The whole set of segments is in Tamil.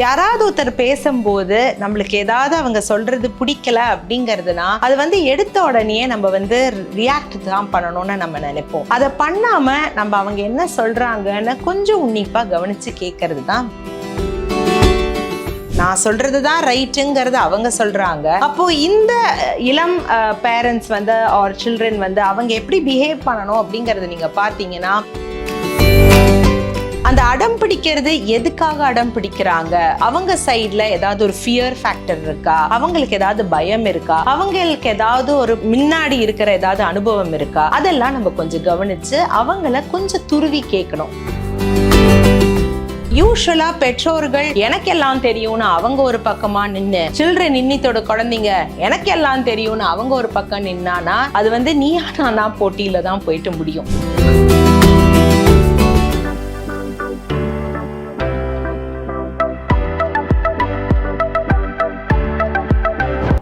யாராவது ஒருத்தர் பேசும்போது நம்மளுக்கு ஏதாவது அவங்க சொல்றது பிடிக்கல அப்படிங்கிறதுனா அது வந்து எடுத்த உடனே நம்ம வந்து ரியாக்ட் தான் பண்ணணும்னு நம்ம நினைப்போம். அதை பண்ணாம நம்ம அவங்க என்ன சொல்றாங்கன்னு கொஞ்சம் உன்னிப்பா கவனிச்சு கேட்கறது தான். நான் சொல்றது தான் ரைட்டுங்கிறது அவங்க சொல்றாங்க. அப்போ இந்த இளம் பேரண்ட்ஸ் வந்து ஆர் சில்ட்ரன் வந்து அவங்க எப்படி பிஹேவ் பண்ணணும் அப்படிங்கறத நீங்க பார்த்தீங்கன்னா அந்த அடம் பிடிக்கிறது எதுக்காக அடம் பிடிக்கிறாங்க? அவங்க சைட்ல ஏதாவது ஒரு ஃபியர் ஃபேக்டர் இருக்கா? அவங்களுக்கு ஏதாவது பயம் இருக்கா? அவங்களுக்கு ஏதாவது ஒரு முன்னாடி இருக்கிற ஏதாவது அனுபவம் இருக்கா? அதெல்லாம் நம்ம கொஞ்சம் கவனிச்சு அவங்கள கொஞ்சம் துருவி கேட்கணும். யூஸ்வலா பெற்றோர்கள் எனக்கெல்லாம் தெரியும்னு அவங்க ஒரு பக்கமா நின்று சில்ட்ரன் இன்னித்தோட குழந்தைங்க எனக்கெல்லாம் தெரியும்னு அவங்க ஒரு பக்கம் நின்னானா அது வந்து நீ நானா போட்டியில தான் போயிட்டு முடியும்.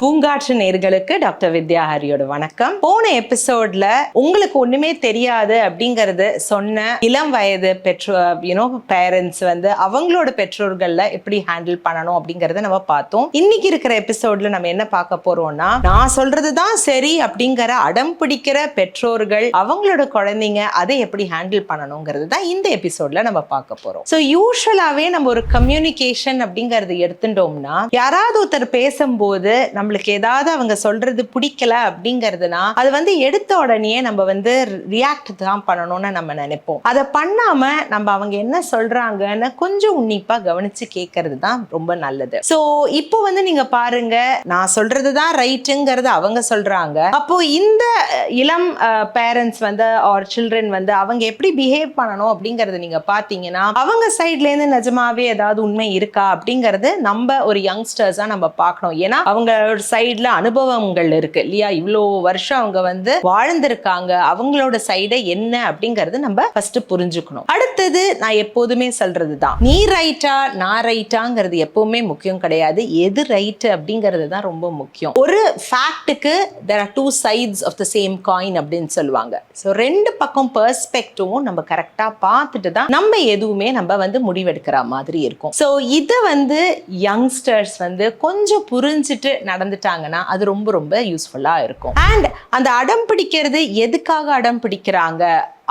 பூங்காற்று நேர்களுக்கு டாக்டர் வித்யா ஹரியோட வணக்கம். போன எபிசோட்ல உங்களுக்கு ஒண்ணுமே தெரியாது அப்படிங்கறது சொன்ன இளம் வயது பெற்றோர் யூனோ பேரண்ட்ஸ் வந்து அவங்களோட பெற்றோர்கள்ல எப்படி ஹேண்டில் பண்ணணும் அப்படிங்கறத நம்ம பார்த்தோம். இன்னைக்கு இருக்கிற எபிசோட்ல நம்ம என்ன பார்க்க போறோம்னா நான் சொல்றதுதான் சரி அப்படிங்கிற அடம் பிடிக்கிற பெற்றோர்கள் அவங்களோட குழந்தைங்க அதை எப்படி ஹேண்டில் பண்ணணுங்கிறது தான் இந்த எபிசோட்ல நம்ம பார்க்க போறோம். ஸோ யூஸ்வலாவே நம்ம ஒரு கம்யூனிகேஷன் அப்படிங்கறது எடுத்துட்டோம்னா யாராவது ஒருத்தர் பேசும்போது நம்மளுக்கு ஏதாவது அவங்க சொல்றது பிடிக்கல அப்படிங்கிறதுனா அது வந்து எடுத்த உடனே நம்ம வந்து ரியாக்ட் தான் பண்ணணும்னு நம்ம நினைப்போம். அதை பண்ணாம நம்ம அவங்க என்ன சொல்றாங்கன்னு கொஞ்சம் உன்னிப்பா கவனிச்சு கேட்கறது தான் ரொம்ப நல்லது. ஸோ இப்போ வந்து நீங்க பாருங்க நான் சொல்றது தான் ரைட்டுங்கிறது அவங்க சொல்றாங்க. அப்போ இந்த இளம் பேரண்ட்ஸ் வந்து ஆர் சில்ட்ரன் வந்து அவங்க எப்படி பிஹேவ் பண்ணணும் அப்படிங்கறத நீங்க பாத்தீங்கன்னா அவங்க சைட்ல இருந்து நிஜமாவே ஏதாவது உண்மை இருக்கா அப்படிங்கறது நம்ம ஒரு யங்ஸ்டர்ஸா நம்ம பார்க்கணும் ஏன்னா அவங்களோட சைட்ல அனுபவங்கள் இருக்கு. இல்லையா? இவ்வளோ வருஷம் அவங்க வந்து வாழ்ந்திருக்காங்க. அவங்களோட சைடை என்ன அப்படிங்கறது நம்ம ஃபர்ஸ்ட் புரிஞ்சுக்கணும். அடுத்தது நான் எப்போதுமே சொல்றது தான் நீ ரைட்டா நான் ரைட்டாங்கிறது எப்பவுமே முக்கியம் கிடையாது. எது ரைட் அப்படிங்கிறது தான் ரொம்ப முக்கியம். ஒரு ஃபேக்ட்டுக்கு there are two sides of the same coin அப்படின்னு சொல்லுவாங்க. ஸோ ரெண்டு பக்கம் பெர்ஸ்பெக்டிவும் நம்ம கரெக்டாக பார்த்துட்டு தான் நம்ம எதுவுமே நம்ம வந்து முடிவெடுக்கிற மாதிரி இருக்கும். ஸோ இதை வந்து யங்ஸ்டர்ஸ் வந்து கொஞ்சம் புரிஞ்சுட்டு நடந்துட்டாங்கன்னா அது ரொம்ப ரொம்ப யூஸ்ஃபுல்லாக இருக்கும். அண்ட் அந்த அடம் பிடிக்கிறது எதுக்காக அடம் பிடிக்கிறாங்க?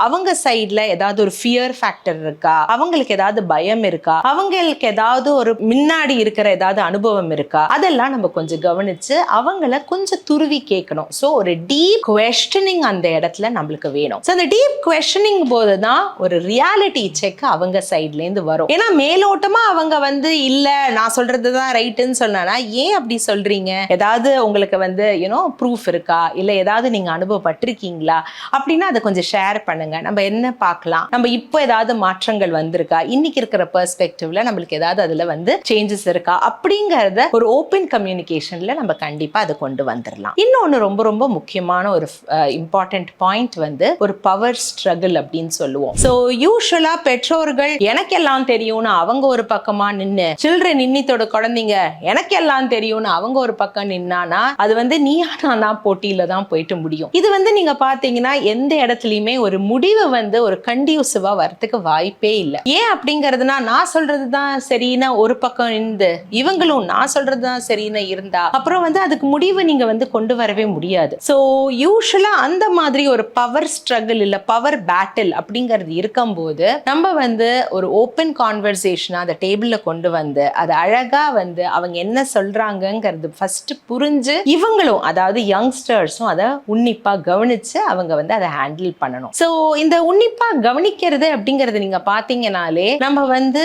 அவங்க சைட்ல ஏதாவது ஒரு ஃபியர் ஃபேக்டர் இருக்கா? அவங்களுக்கு ஏதாவது பயம் இருக்கா? அவங்களுக்கு ஏதாவது ஒரு முன்னாடி இருக்கிற ஏதாவது அனுபவம் இருக்கா? அதெல்லாம் நம்ம கொஞ்சம் கவனிச்சு அவங்கள கொஞ்சம் துருவி கேட்கணும். ஸோ ஒரு டீப் கொஸ்டனிங் அந்த இடத்துல நம்மளுக்கு வேணும். ஸோ அந்த டீப் கொஸ்டனிங் போது தான் ஒரு ரியாலிட்டி செக் அவங்க சைட்லேருந்து வரும். ஏன்னா மேலோட்டமா அவங்க வந்து இல்லை நான் சொல்றது தான் ரைட்டுன்னு சொன்னா ஏன் அப்படி சொல்றீங்க? ஏதாவது உங்களுக்கு வந்து யூனோ ப்ரூஃப் இருக்கா? இல்லை ஏதாவது நீங்கள் அனுபவப்பட்டிருக்கீங்களா? அப்படின்னா அதை கொஞ்சம் ஷேர் பண்ணுங்க. நம்ம என்ன பார்க்கலாம்? நம்ம இப்போ ஏதாவது மாற்றங்கள் வந்திருக்கா? இன்னைக்கு இருக்கிற பெர்ஸ்பெக்டிவ்ல நம்மளுக்கு ஏதாவது அதுல வந்து சேஞ்சஸ் இருக்கா? அப்படிங்கறத ஒரு ஓப்பன் கம்யூனிகேஷன்ல நம்ம கண்டிப்பா அதை கொண்டு வந்துடலாம் இன்னொன்று ரொம்ப ரொம்ப முக்கியமான ஒரு இம்பார்ட்டன்ட் பாயிண்ட் வந்து ஒரு பவர் ஸ்ட்ரகிள் அப்படின்னு சொல்லுவோம். ஸோ யூஸ்வலா பெற்றோர்கள் எனக்கெல்லாம் தெரியும்னு அவங்க ஒரு பக்கமா நின்னு சில்ட்ரன் இன்னித்தோட குழந்தைங்க எனக்கெல்லாம் தெரியும்னு அவங்க ஒரு பக்கம் நின்னானா அது வந்து நீயா நானா போட்டியில தான் போயிட்டு முடியும். இது வந்து நீங்க பாத்தீங்கன்னா எந்த இடத்துலயுமே ஒரு முடிவு வந்து ஒரு கண்டியூசிவா வரத்துக்கு வாய்ப்பே இல்லை. ஏன் அப்படிங்கிறதுனா நான் சொல்றது தான் சரின்னு ஒரு பக்கம் இருந்து இவங்களும் நான் சொல்றது தான் சரின்னு இருந்தா அப்புறம் வந்து அதுக்கு முடிவு நீங்க வந்து கொண்டு வரவே முடியாது. ஸோ யூஸ்வலா அந்த மாதிரி ஒரு பவர் ஸ்ட்ரகிள் இல்ல பவர் பேட்டில் அப்படிங்கிறது இருக்கும்போது நம்ம வந்து ஒரு ஓப்பன் கான்வர்சேஷனா அந்த டேபிள்ல கொண்டு வந்து அது அழகா வந்து அவங்க என்ன சொல்றாங்கிறது ஃபர்ஸ்ட் புரிஞ்சு இவங்களும் அதாவது யங்ஸ்டர்ஸும் அதை உன்னிப்பா கவனிச்சு அவங்க வந்து அதை ஹேண்டில் பண்ணணும். ஸோ இந்த உன்னிப்பா கவனிக்கிறது அப்படிங்கறது நீங்க பாத்தீங்கனாலே நம்ம வந்து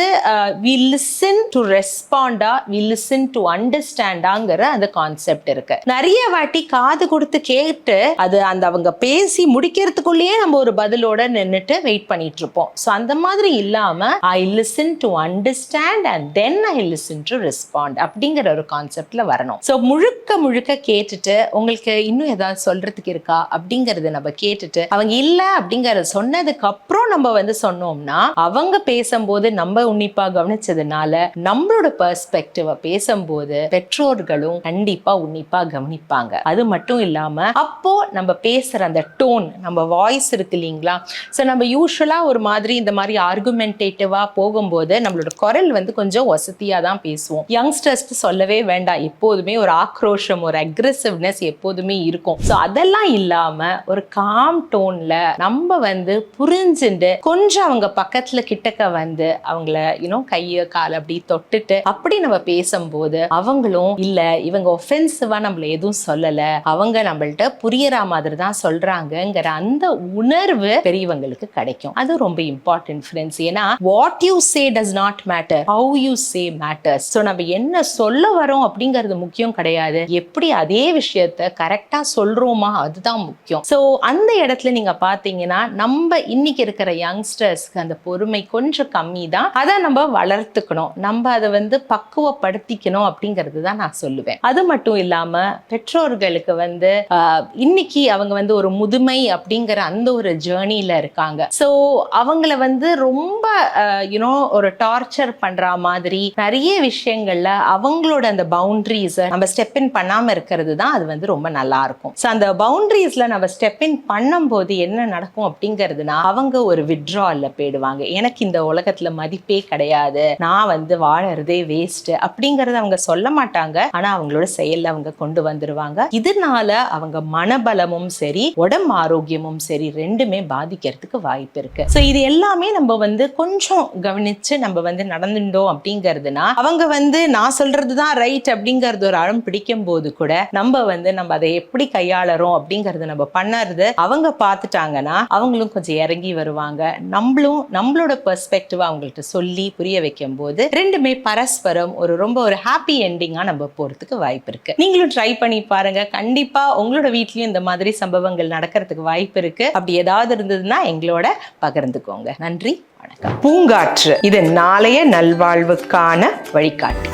வி லிசன் டு ரெஸ்பாண்டா வி லிசன் டு அண்டர்ஸ்டாண்டாங்கிற அந்த கான்செப்ட் இருக்கு. நிறைய வாட்டி காது கொடுத்து கேட்டு அது அந்த அவங்க பேசி முடிக்கிறதுக்குள்ளேயே நம்ம ஒரு பதிலோட நின்னுட்டு வெயிட் பண்ணிட்டு இருப்போம் ஸோ அந்த மாதிரி இல்லாம I listen to understand and then I listen to respond அப்படிங்கிற ஒரு கான்செப்ட்ல வரணும். ஸோ முழுக்க முழுக்க கேட்டுட்டு உங்களுக்கு இன்னும் ஏதாவது சொல்றதுக்கு இருக்கா அப்படிங்கறத நம்ம கேட்டுட்டு அவங்க இல்ல அப்படிங்கிற அப்படிங்கறத சொன்னதுக்கு அப்புறம் நம்ம வந்து சொன்னோம்னா அவங்க பேசும்போது நம்ம உன்னிப்பா கவனிச்சதுனால நம்மளோட பெர்ஸ்பெக்டிவ பேசும்போது பெற்றோர்களும் கண்டிப்பா உன்னிப்பா கவனிப்பாங்க. அது மட்டும் இல்லாம அப்போ நம்ம பேசுற அந்த டோன் நம்ம வாய்ஸ் இருக்கு இல்லைங்களா? ஸோ நம்ம யூஸ்வலா ஒரு மாதிரி இந்த மாதிரி ஆர்குமெண்டேட்டிவா போகும்போது நம்மளோட குரல் வந்து கொஞ்சம் வசதியா தான் பேசுவோம். யங்ஸ்டர்ஸ் சொல்லவே வேண்டாம். எப்போதுமே ஒரு ஆக்ரோஷம் ஒரு அக்ரெசிவ்னஸ் எப்போதுமே இருக்கும். ஸோ அதெல்லாம் இல்லாம ஒரு காம் டோன்ல நம்ம வந்து புரிஞ்சுண்டு கொஞ்சம் அவங்க பக்கத்துல கிட்டக்க வந்து அவங்கள யூனோ கைய கால் அப்படி தொட்டுட்டு அப்படி நம்ம பேசும்போது அவங்களும் இல்ல இவங்க ஒஃபென்சிவா நம்மள எதுவும் சொல்லல. அவங்க நம்மள்ட்ட புரியற மாதிரி தான் சொல்றாங்கங்கிற அந்த உணர்வு பெரியவங்களுக்கு கிடைக்கும். அது ரொம்ப இம்பார்ட்டன்ட் ஃப்ரெண்ட்ஸ் ஏன்னா what you say does not matter how you say matters so நம்ம என்ன சொல்ல வரோம் அப்படிங்கிறது முக்கியம் கிடையாது. எப்படி அதே விஷயத்த கரெக்டா சொல்றோமா அதுதான் முக்கியம். ஸோ அந்த இடத்துல நீங்க பாத்தீங்கன்னா நம்ம இன்னைக்கு இருக்கிற யங்ஸ்டர்ஸ்க்கு அந்த பொறுமை கொஞ்சம் கம்மி தான் அதை நம்ம வளர்த்துக்கணும். நம்ம அதை வந்து பக்குவப்படுத்திக்கணும் அப்படிங்கிறது தான் நான் சொல்லுவேன். அது மட்டும் இல்லாம பெற்றோர்களுக்கு வந்து இன்னைக்கு அவங்க வந்து ஒரு முதுமை அப்படிங்கிற அந்த ஒரு ஜேர்னியில இருக்காங்க. ஸோ அவங்கள வந்து ரொம்ப யூனோ ஒரு டார்ச்சர் பண்ற மாதிரி நிறைய விஷயங்கள்ல அவங்களோட அந்த பவுண்டரிஸ் நம்ம ஸ்டெப் இன் பண்ணாம இருக்கிறது தான் அது வந்து ரொம்ப நல்லா இருக்கும். ஸோ அந்த பவுண்டரிஸ்ல நம்ம ஸ்டெப் இன் பண்ணும்போது என்ன நடக்கும் அப்படிங்கிறதுனா அவங்க ஒரு விட்ராவில் போயிடுவாங்க. எனக்கு இந்த உலகத்துல மதிப்பே கிடையாது. நான் வந்து வாழறதே வேஸ்ட் அப்படிங்கறத அவங்க சொல்ல மாட்டாங்க. ஆனா அவங்களோட செயல்ல அவங்க கொண்டு வந்துருவாங்க. இதனால அவங்க மனபலமும் சரி உடம்பு ஆரோக்கியமும் சரி ரெண்டுமே பாதிக்கிறதுக்கு வாய்ப்பு இருக்கு. ஸோ இது எல்லாமே நம்ம வந்து கொஞ்சம் கவனிச்சு நம்ம வந்து நடந்துட்டோம் அப்படிங்கிறதுனா அவங்க வந்து நான் சொல்றது தான் ரைட் அப்படிங்கிறது ஒரு அழம் பிடிக்கும் போது கூட நம்ம வந்து நம்ம அதை எப்படி கையாளறோம் அப்படிங்கறது நம்ம பண்ணறது அவங்க பார்த்துட்டாங்கன்னா அவங்களும் கொஞ்சம் இறங்கி வருவாங்க. நம்மளும் நம்மளோட பெர்ஸ்பெக்டிவ் அவங்கள்ட்ட சொல்லி புரிய வைக்கும் போது ரெண்டுமே பரஸ்பரம் ஒரு ரொம்ப ஒரு ஹாப்பி எண்டிங்காக நம்ம போறதுக்கு வாய்ப்பு இருக்கு. நீங்களும் ட்ரை பண்ணி பாருங்க. கண்டிப்பா உங்களோட வீட்லயும் இந்த மாதிரி சம்பவங்கள் நடக்கிறதுக்கு வாய்ப்பு இருக்கு. அப்படி ஏதாவது இருந்ததுன்னா எங்களோட பகிர்ந்துக்கோங்க. நன்றி வணக்கம். பூங்காற்று இது நாளைய நல்வாழ்வுக்கான வழிகாட்டி.